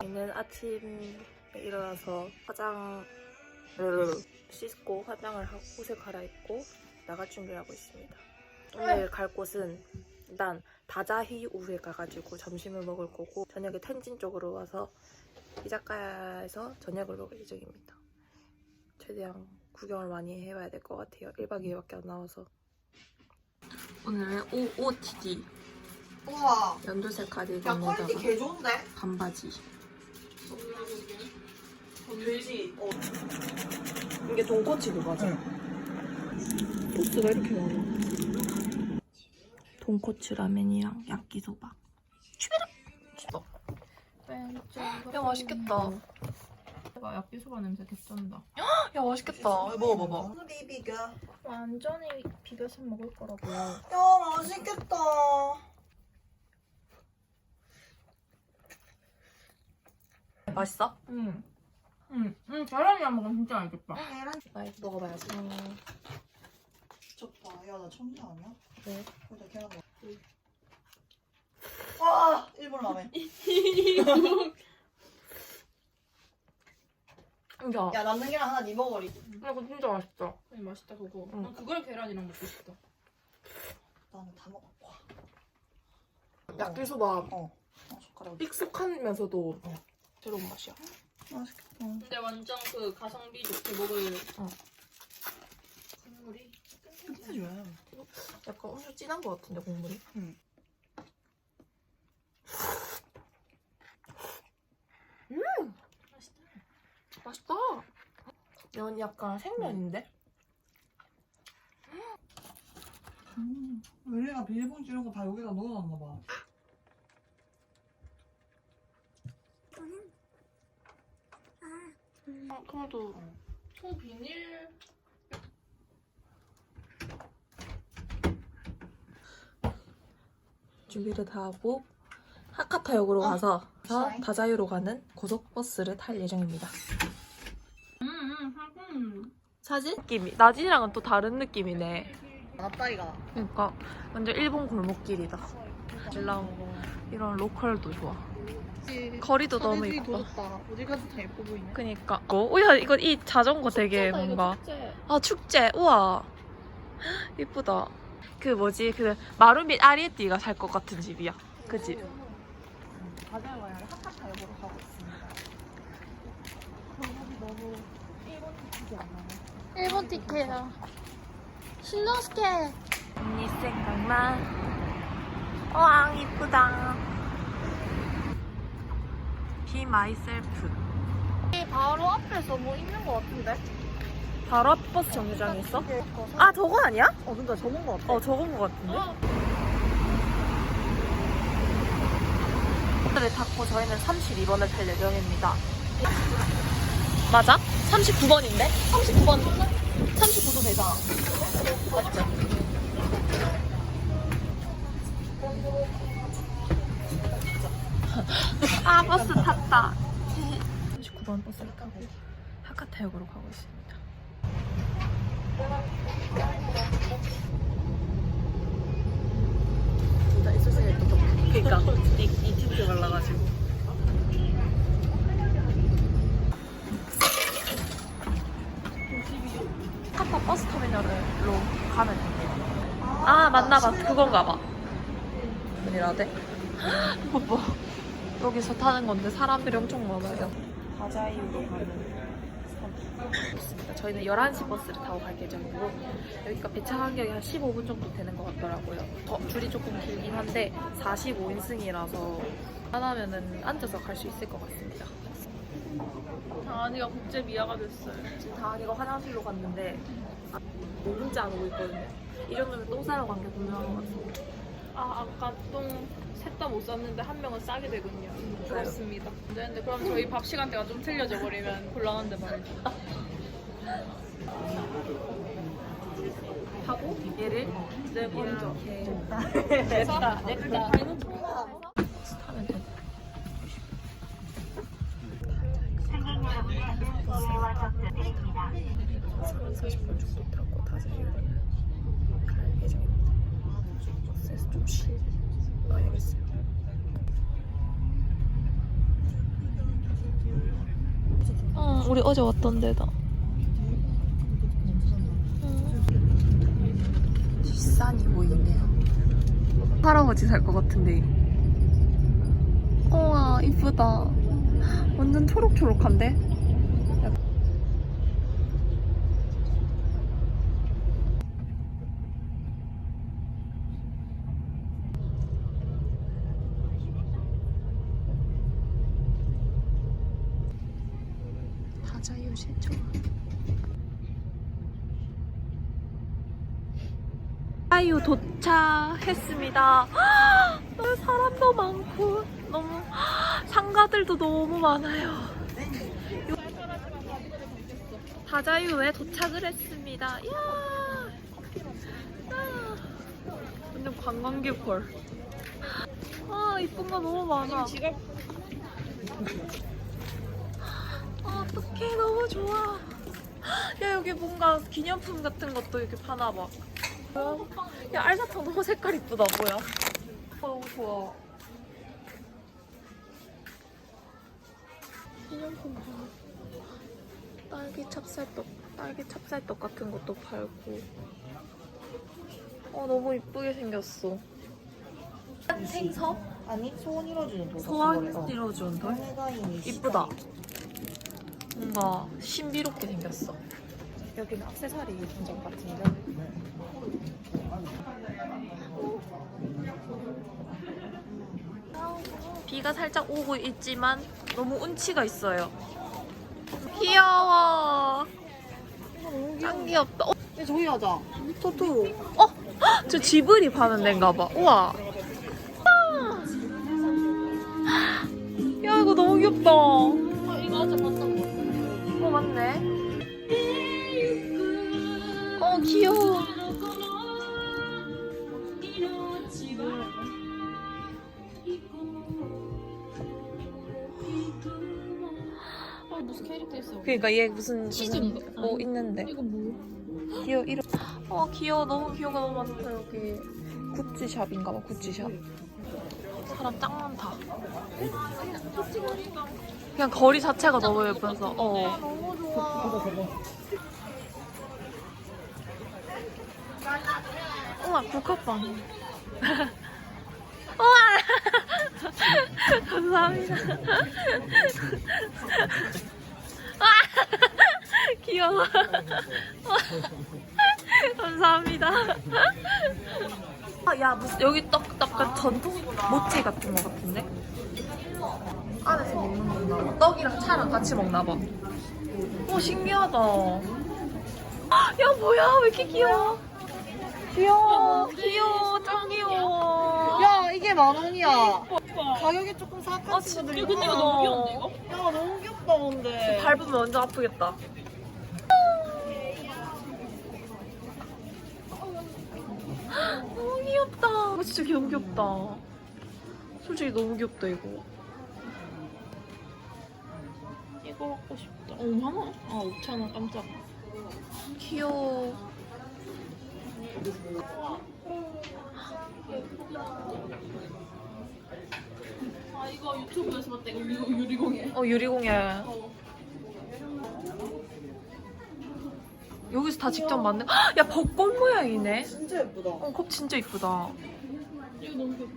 저는 아침에 일어나서 화장을 씻고 화장을 하고 옷을 갈아입고 나갈 준비를 하고 있습니다. 오늘 갈 곳은 일단 다자히 우에 가가지고 점심을 먹을 거고 저녁에 텐진 쪽으로 와서 이자카야에서 저녁을 먹을 예정입니다. 최대한 구경을 많이 해봐야 될 것 같아요. 1박 2일밖에 안 나와서 오늘은 OOTD 우와. 연두색 야 카디건에다가 퀄리티 개 좋은데? 반바지 돼지. 어. 이게 돈코츠도 맞아. 소스가 이렇게 많아. 돈코츠 라면이랑 야끼소바. 야 맛있겠다. 가 야끼소바 냄새 개쩐다. 야 맛있겠다. 먹어봐봐. 비비겨. 완전히 비벼서 먹을 거라고. 야 맛있겠다. 맛있어? 응. 응. 응. 계란이랑 먹으면 진짜 맛있겠다. 계란 나 이거 먹어봐야지. 미쳤다. 야나 천재 아니야? 네. 일단 계란 먹어. 와 일본 라멘. 야, 야 남는 계란 하나 니 먹어리. 이거 진짜 맛있다. 아니, 맛있다 그거. 응. 난 그걸 계란이랑 먹고 싶다. 나는 다 먹어. 와. 야끼소바 어. 어 숟가락. 익숙하면서도 새로운 맛이야. 맛있겠다. 근데 완전 그 가성비 좋게 먹을 어. 국물이 끝내줘야. 약간 엄청 진한 것 같은데 국물이. 응. 맛있다. 맛있다. 면 약간 생면인데? 음. 우리가 비닐봉지 이런 거 다 여기다 넣어놨나 봐. 아, 그래도 통 비닐 준비를 다 하고 하카타역으로 어, 가서. 다자유로 가는 고속버스를 탈 예정입니다. 응응 하긴 사진? 느낌이 나진이랑은 또 다른 느낌이네. 맞다 이가. 그러니까 완전 일본 골목길이다. 일랑 이런 로컬도 좋아. 거리도 너무. 다 어디 가도 다 예뻐 보이네. 그니까. 어, 우야 이거 이 자전거 되게 뭔가 아 축제 우와 이쁘다. 그 뭐지 그 마루밑 아리에띠가 살 것 같은 집이야. 그지? 가자와야 하카타역으로 가고 있습니다. 여기 너무 일본 티켓이 안 나네. 일본 티켓이야. 신노스케. 언니 생각만. 와 이쁘다. Be myself. 바로 앞에서 뭐 있는 거 같은데? 바로 앞 버스 정류장에 있어? 아 저거 아니야? 어, 근데 저건 거 같아. 어 저건 것 같은데? 버스를 탔고 저희는 32번을 탈 예정입니다. 맞아? 39번인데? 39번 39도 되잖아. 맞죠? 아 버스 탔다. 39번 버스를 타고 하카타역으로 가고 있습 진짜 있었으면 또 그니까 이, 이 티브에 말라가지고. 카파 버스 터미널로 가면 됩니다. 아 맞나 봐. 그건가 봐. 아니라대? 뽀뽀 여기서 타는 건데 사람들이 엄청 많아요. 바자이유로 가는 있습니다. 저희는 11시 버스를 타고 갈 예정이고 여기가 배차 간격이 한 15분 정도 되는 것 같더라고요. 어, 줄이 조금 길긴 한데 45인승이라서 하나면은 앉아서 갈 수 있을 것 같습니다. 다은이가 국제 미아가 됐어요. 지금 다은이가 화장실로 갔는데 아, 문제 안 오고 있거든요. 이 정도면 똥 싸러 간 게 분명한 것 같습니다. 아 아까 똥셋 다못 쌌는데 한 명은 싸게 되군요. 부럽습니다. 안 되는데 그럼 저희 밥 시간대가 좀 틀려져 버리면 곤란한데 말이죠. 하고 얘를 내 먼저. 됐다. 넥타. 타면 돼. 한 40분 정도 타고 다시 갈 예정입니다. 버스에서 좀 쉬어야겠어요. 응, 우리 어제 왔던 데다. 뒷산이 보이네요. 할아버지 살 것 같은데. 우와, 이쁘다. 완전 초록초록한데? 다자유 세조. 다자유 도착했습니다. 사람도 많고 너무 상가들도 너무 많아요. 다자유에 도착을 했습니다. 이야, 아, 완전 관광객 걸. 아 이쁜 거 너무 많아. 아, 어떡해 너무 좋아. 야 여기 뭔가 기념품 같은 것도 이렇게 파나 봐. 야 알사탕 너무 색깔 이쁘다 뭐야? 아, 너무 좋아. 파나. 딸기 찹쌀떡, 딸기 찹쌀떡 같은 것도 팔고. 어 너무 이쁘게 생겼어. 생서? 아니 소원 이뤄주는 도 소원 이뤄준 돌? 이쁘다. 뭔가 신비롭게 생겼어. 여기는 액세서리 분점 같은데. 비가 살짝 오고 있지만 너무 운치가 있어요. 귀여워. 짱 귀엽다. 어, 야 저기 가자 토토로 어? 헉, 저 지브리 파는 데인가 봐. 우와. 야, 이거 너무 귀엽다. 아, 이거 어제 봤던 거. 어, 맞네. 어, 귀여워. 어, 무슨 캐릭터 있어? 그니까 얘 무슨 시즌인가? 무슨 뭐 있는데. 이거 뭐? 귀여워, 이름. 어, 귀여워. 너무 귀여워. 너무 많다, 여기. 구찌샵인가 봐, 구찌샵. 사람 짱 많다. 그냥 거리 자체가 너무 예뻐서, 어. 너무 좋아. 우와, 국화빵. 우와! 감사합니다. 와! 귀여워. 감사합니다. 아, 야, 무슨, 여기 떡, 약간 전통 모찌 같은 거 같은데? 안에서 먹는 건가 봐. 떡이랑 차랑 같이 먹나 봐. 오, 신기하다. 야, 뭐야? 왜 이렇게 귀여워? 귀여워, 귀여워, 짱 귀여워. 야 이게 만 원이야 가격이 조금 아, 사악한 진짜 친구들이 근데 이거 너무 귀여운데 이거? 야 너무 귀엽다 근데 밟으면 완전 아프겠다. 너무 귀엽다. 이거 진짜 너무 귀엽다. 솔직히 너무 귀엽다, 이거. 이거 갖고 싶다. 5만 원? 아 5천 원 깜짝. 귀여워. 아 이거 유튜브에서 봤다. 이거 유- 유리공예. 어, 유리공예. 어. 여기서 다 직접 만든. 헉, 야, 벚꽃 모양이네. 진짜 예쁘다 어, 컵 진짜 이쁘다. 이거 너무 귀엽다.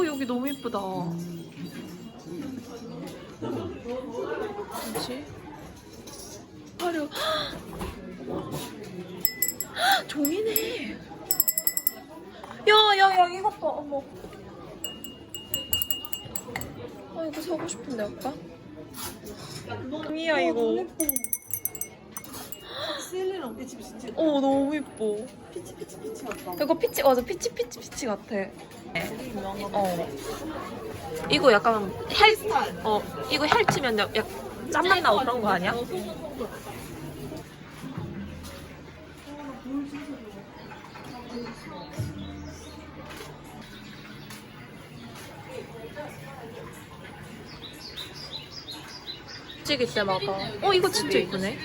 어, 여기 너무 이쁘다. 뭐지? 화려. 종이네. 야, 야, 야, 이것 봐. 어머. 아, 이거 사고 싶은데, 아까? 종이야, 이거. 실리는 없겠지 진짜 어, 너무 이뻐. 피치 피치 피치 같다 이거 피치, 맞아. 피치, 피치, 피치 같아. 되게 유명한 거 어. 이거 약간 헬, 어, 이거 헬치면 약, 약 짬내 나고 그런 거 아니야? 일찍 이때 막아. 어 이거 진짜 이쁘네.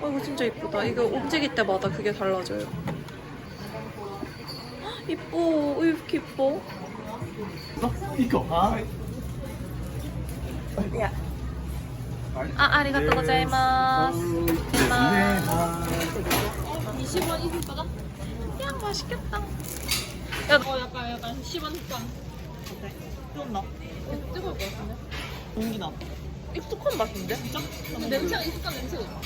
어 이거 진짜 이쁘다. 이거 움직일 때마다 그게 달라져요. 이뻐. 어, 왜 이렇게 이뻐? 어, 이거 아. 야. 아, 아리가또 고자이마스. 20원 이거 야, 맛있겠다. 야, 어, 약간, 약간 10원 흑반. 좀 넣어. 나? 어, 뜨거울 것 같은데? 공기 나. 익숙한 맛인데? 근데 냄새가 익숙한 냄새가 나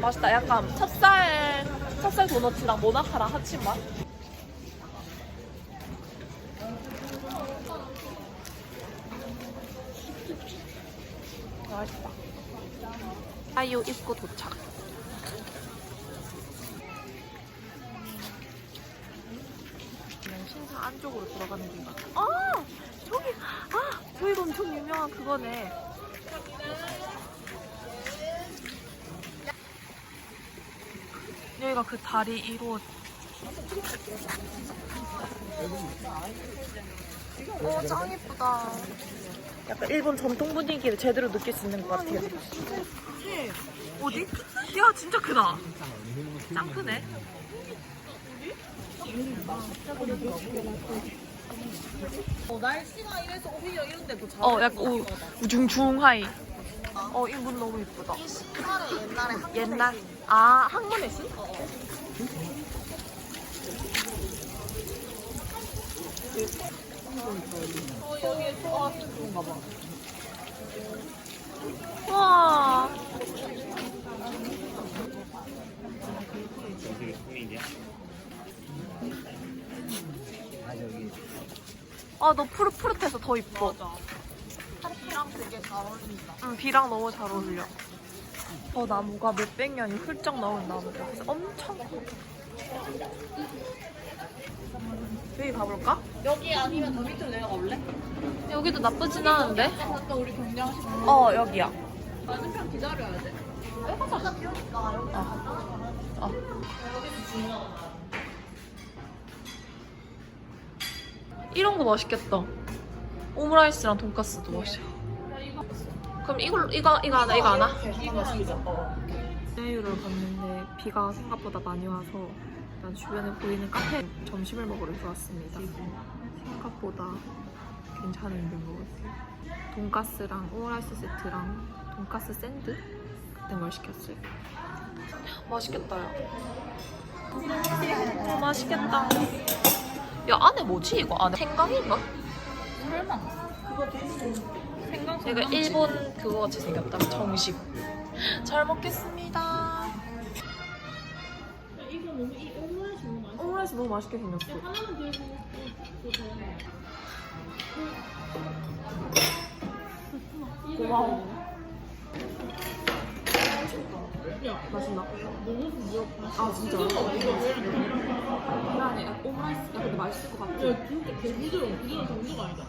맛있다. 약간 찹쌀, 찹쌀 도너츠랑 모나카랑 합친 맛? 맛있다. 아이오 입구 도착. 그냥 신사 안쪽으로 들어가는 길 같아. 아! 아! 저기가 엄청 유명한 그거네. 여기가 그 다리 1호. 오, 짱 예쁘다. 약간 일본 전통 분위기를 제대로 느낄 수 있는 것 같아요. 어디? 야, 진짜 크다. 짱 크네. 어, 날씨가 이래서 오히려 이런 데도 잘 어, 약간 우, 우중충 하이. 어, 이 문 너무 예쁘다. 옛날에 한 옛날. 아, 항문의 신? 어, 여기에 좋아하는 그런가 봐 와. 아, 너 푸릇푸릇해서 더 이뻐. 파티랑 되게 잘 어울린다 응, 비랑 너무 잘 어울려. 저 나무가 몇백 년이 훌쩍 나온. 그래서 엄청 커. 여기 가볼까? 여기 아니면 더 밑으로 내려가 볼래? 여기도 나쁘진 않은데? 아까 우리 경량식 어, 여기야. 맞은편 기다려야 돼 어. 이런 거 맛있겠다. 오므라이스랑 돈까스도 맛있어. 그럼 이걸 이거 이거 하나 이거 하나? 해유를 갔는데 비가 생각보다 많이 와서 일단 주변에 보이는 카페 점심을 먹으러 들어왔습니다. 생각보다 괜찮은 데 먹었어요. 돈가스랑 오므라이스 세트랑 돈가스 샌드 같은 걸 시켰어요. 맛있겠다 야. 어, 맛있겠다. 야 안에 뭐지 이거? 안에 생강인가? 설마 생강 얘가 일본 그거 같이 생겼다. 정식. 잘 먹겠습니다. 이거 너무 이 오므라이스 너무 맛있어 오므라이스 너무 맛있게 생겼어. 하나만 들고 고마워. 야 맛있나? 너무 부드럽다 아 진짜? 계란에 오므라이스가 근데 맛있을 것 같아. 야 진짜 개 부드러워 부드러운 정도가 아니다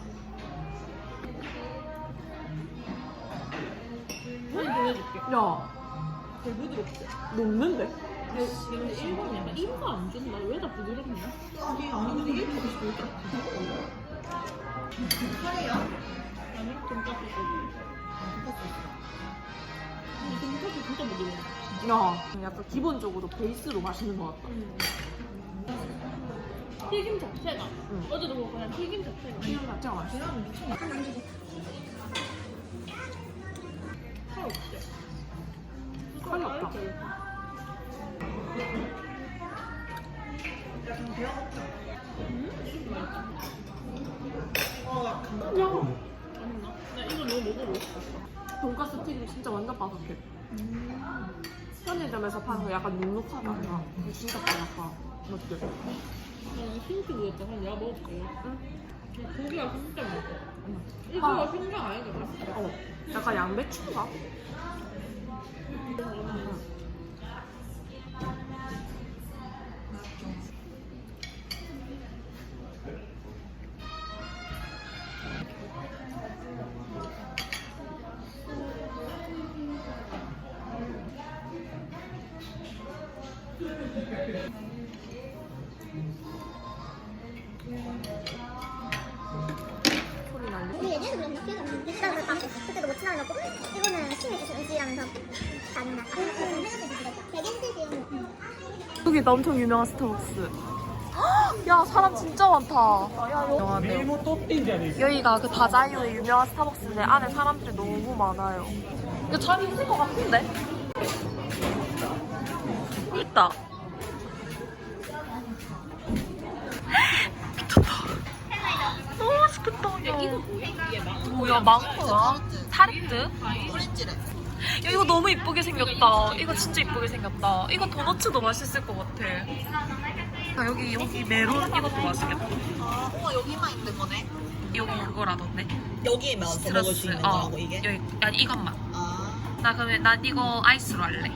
사진 보내줄게 야, 개 부드럽지? 녹는데? 근데 일본 약간 인가 안 준다 왜 다 부드럽냐? 이게 아니고 이게 먹고 싶어. 카레야? 아니 돈까스 거기 근데 돈까스 진짜 부드러워 야, 약간 기본적으로 베이스로 맛있는 것 같다. 튀김 자체가 응. 어제도 보고 그냥 튀김 자체가 튀김 자체가 맛있어. 칼 없대 칼이 없다. 아닌가? 나 이거 너무 먹어보고 싶어 돈가스 튀김 진짜 완전 바삭해. 편의점에서 파는 거 약간 눅눅하다. 야. 이거 진짜 바삭하. 맞지? 나 이거 핑크 먹었다 그럼 내가 먹을게 응. 고기가 진짜 맛있어 응. 이거 신경 맛있어 어, 약간 양배추인가? 여기다 엄청 유명한 스타벅스. 야 사람 진짜 많다. 유명하네요. 여기가 그 다자이오의 유명한 스타벅스인데 안에 사람들이 너무 많아요. 이거 자리 있을 것 같은데? 있다. 미쳤다. 너무 맛있겠다. 야, 이거 뭐야? 망고야? 타르트? 오렌지래. 야, 이거 너무 이쁘게 생겼다. 이거 진짜 이쁘게 생겼다. 이거 도너츠도 맛있을 것 같아. 아, 여기 여기 메론 이것도 맛있겠다. 어, 여기만 있는 거네. 여기 그거라던데. 여기에만 더 먹을 수 있는 어, 거라고 이게? 여기 아니 이것만. 아, 나 그러면 난 이거 아이스로 할래.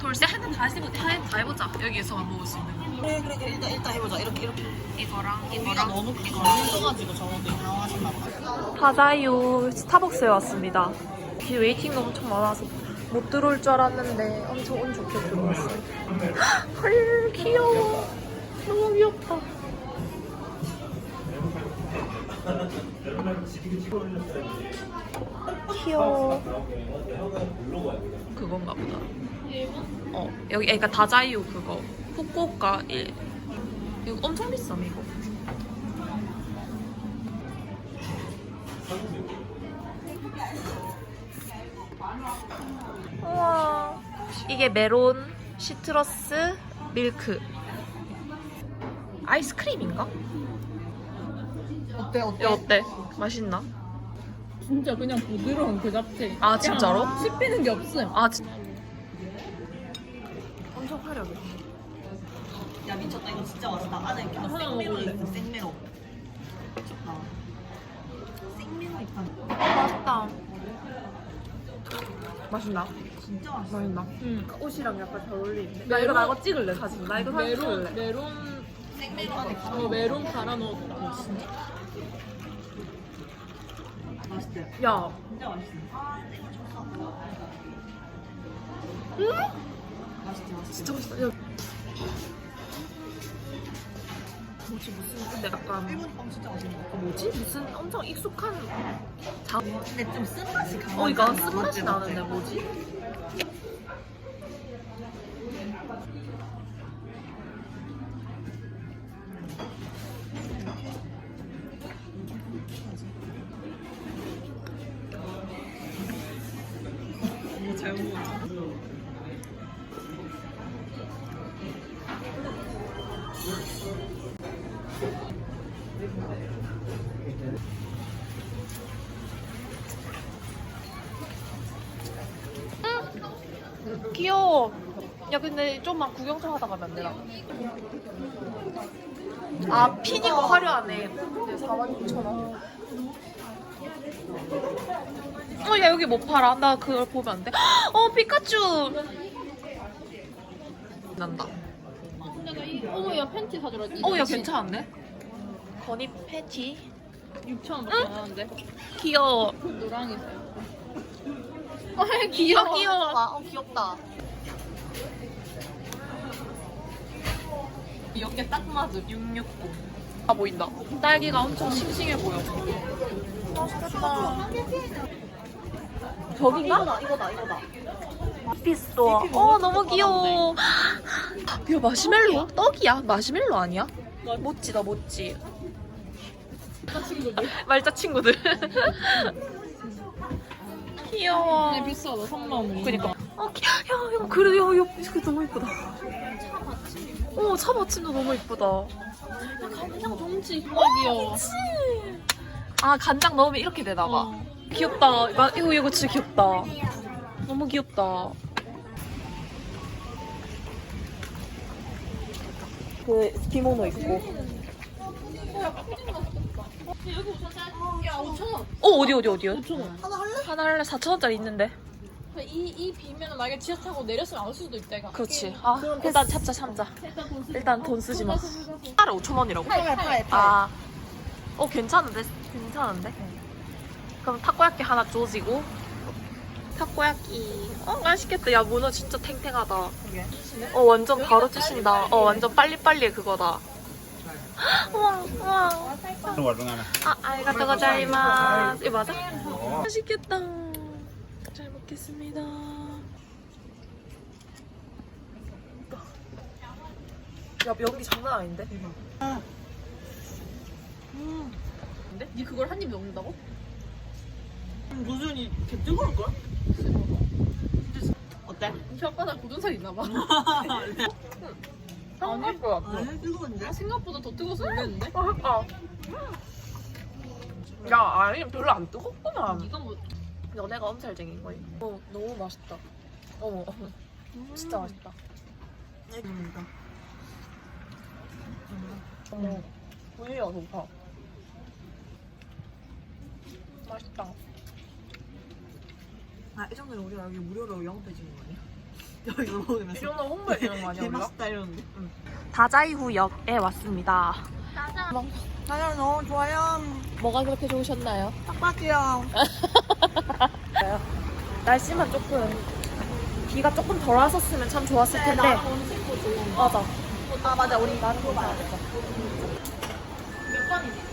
돌쇠 하나 다 해보 다, 해보자. 여기에서만 먹을 수 있는 거. 그래 그래 그래 일단 일단 해보자. 이렇게 이렇게. 이거랑 이거랑 너무 걸려가지고 저런데 당황하셨나 봐. 다자유 스타벅스에 왔습니다. 길 웨이팅도 엄청 많아서 못 들어올 줄 알았는데 엄청 운 좋게 들어왔어요. 헐 귀여워. 너무 귀엽다. 귀여워. 그건가 보다. 어 여기 그러니까 다자유 그거 후쿠오카 일 이거 엄청 비싸 이거. 우와. 이게 메론, 시트러스, 밀크. 아이스크림인가? 어때 어때? 야, 어때? 맛있나? 진짜 그냥 부드러운 그 잡채. 아, 진짜로? 씹히는 게 없음. 아, 진 엄청 화려해. 야 미쳤다 이거 진짜 맛있다. 안에 이렇게 하나 생메로 먹을래. 있어 생메로. 미쳤다. 생메로 있다는 맛있다. 맛있나? 진짜 맛있어. 맛있나? 응. 옷이랑 약간 잘 어울리는데. 나 이거 말고 찍을래, 사진. 나 이거 사진 메론 찍을래. 메론 생메로 안에 어 메론 갈아 넣었다. 진짜. 맛있대. 야, 진짜 맛있어. 아, 내가 줬어. 맛있지 맛있지. 진짜 맛있다. 야. 뭐지, 무슨, 근데 약간, 일본 빵 진짜 맛있는 거. 뭐지? 무슨 엄청 익숙한 자, 근데 좀 쓴맛이 강한. 어, 이거 거 쓴맛이 나는데? 뭐지? 잘 먹었어. 귀여워. 야, 근데 좀만 구경 좀 하다 가면 안 되나? 아, 핀 이거 화려하네. 46,000원. 어, 야, 여기 못 팔아. 나 그걸 보면 안 돼. 어, 피카츄! 난다. 어머 야 팬티 사주라. 어, 야, 괜찮은데? 건이 패티. 6천 원밖에 안 하는데. 귀여워. 노랑이세요. 아, 귀여워. 귀여워. 어 귀엽다. 이렇게 딱 맞음 660. 아 보인다. 딸기가 엄청 싱싱해 보여. 맛있겠다. 저긴가? 이거다 이거다 이거다. 피스토어. 어 너무 귀여워. 이거 마시멜로? 떡이야? 마시멜로 아니야? 모찌다 모찌. 말자 친구들. 귀여워. 근데 비싸다 3만 원. 그니까. 어, 기- 야, 이거 그래, 야, 이거 이거 너무 이쁘다. 어, 차 받침도 너무 이쁘다. 그냥 정치 이쁘다 귀여워. 아, 간장 넣으면 이렇게 되나 봐. 어. 귀엽다. 마- 이거, 이거 진짜 귀엽다. 너무 귀엽다. 그, 기모노 입고. 여기 5천 원. 야 5천 원. 어, 어디, 어디, 어디요? 5천 원. 하나 할래? 하나 할래? 4천 원짜리 있는데. 이이 비면은 만약에 지하 타고 내렸으면 안 올 수도 있다 이거. 그렇지. 아, 일단 참자, 참자. 일단 돈 쓰. 쓰지 마. 하나에 5천 원이라고. 팔 팔 팔. 아, 어 괜찮은데? 괜찮은데? 그럼 타코야끼 하나 조지고 타코야끼 어 맛있겠다 야 문어 진짜 탱탱하다 어 완전 바로 찌신다 어 완전 빨리빨리 그거다 우와 우와 아 아리가또 고자이마스 이거 맞아? 맛있겠다 먹겠습니다. 야 연기 장난 아닌데? 근데 니 그걸 한 입 먹는다고? 무준이 개 뜨거울걸? 어때? 니 혓바닥 굳은 살 있나 봐. 같아. 아니 뜨거운데? 생각보다 더 뜨거워서 놀랐는데? 아, 야 아니 별로 안 뜨겁구나. 니가 뭐 연애가 엄살쟁인 거야. 어 너무 맛있다. 어머 진짜 맛있다. 음. 어머 분위기가 좋다. 맛있다. 아, 이 정도면 우리가 여기 무료로 영업해 주는 거 아니야? 여기서 먹으면서 이 정도 홍보해 주는 거 아니야 우리가? 개맛있다 이러는데 다자이후역에 왔습니다. 다들 너무 좋아요. 뭐가 그렇게 좋으셨나요? 딱딱해요. 날씨만 조금 비가 조금 덜 왔었으면 참 좋았을 텐데. 맞아. 아 맞아 우리 나는 괜찮았어. 몇 번이지? 네 개.